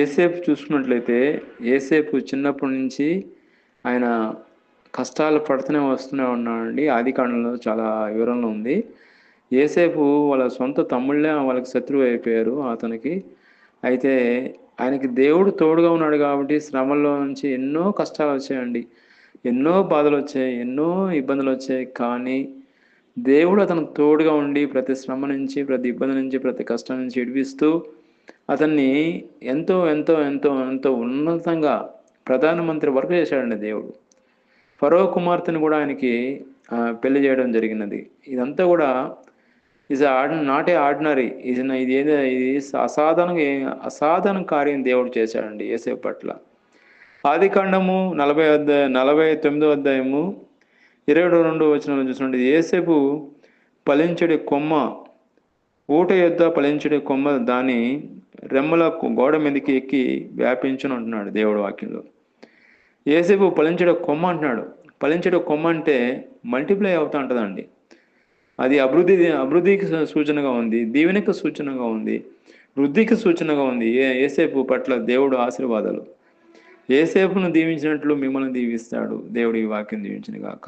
ఏసేపు చూసుకున్నట్లయితే ఏసేపు చిన్నప్పటి నుంచి ఆయన కష్టాలు పడుతూనే వస్తూనే ఉన్నాడండి. ఆది కాండంలో చాలా వివరంలో ఉంది. ఏసేపు వాళ్ళ సొంత తమ్ముళ్ళే వాళ్ళకి శత్రువు అయిపోయారు అతనికి. అయితే ఆయనకి దేవుడు తోడుగా ఉన్నాడు కాబట్టి శ్రమల్లో నుంచి ఎన్నో కష్టాలు వచ్చాయండి. ఎన్నో బాధలు వచ్చాయి ఎన్నో ఇబ్బందులు వచ్చాయి. కానీ దేవుడు అతను తోడుగా ఉండి ప్రతి శ్రమ నుంచి ప్రతి ఇబ్బంది నుంచి ప్రతి కష్టం నుంచి విడిపిస్తూ అతన్ని ఎంతో ఎంతో ఎంతో ఎంతో ఉన్నతంగా ప్రధానమంత్రి వరకు చేశాడండి దేవుడు. ఫరో కుమార్తెను కూడా ఆయనకి పెళ్ళి చేయడం జరిగినది. ఇదంతా కూడా ఇస్ ఆర్డ నాట్ ఏ ఆర్డినరీ. ఇది ఇది ఏదో ఇది అసాధారణంగా అసాధారణ కార్యం దేవుడు చేశాడండి ఏసేపు పట్ల. ఆది కాండము నలభై అధ్యాయ నలభై తొమ్మిదో అధ్యాయము ఇరవై రెండు వచనంలో చూసినట్టు ఏసేపు ఫలించడి కొమ్మ ఊట యొద్ద ఫలించడి కొమ్మ దాని రెమ్మల గోడ మీదకి ఎక్కి వ్యాపించును అంటున్నాడు దేవుడు వాక్యంలో. ఏసేపు ఫలించడే కొమ్మ అంటున్నాడు. ఫలించడే కొమ్మ అంటే మల్టిప్లై అవుతా ఉంటుందండి అది అభివృద్ధి అభివృద్ధికి సూచనగా ఉంది దీవెనకు సూచనగా ఉంది వృద్ధికి సూచనగా ఉంది ఏ ఏసేపు పట్ల దేవుడు ఆశీర్వాదాలు. ఏసేపును దీవించినట్లు మిమ్మల్ని దీవిస్తాడు దేవుడు ఈ వాక్యం దీవించిన గాక.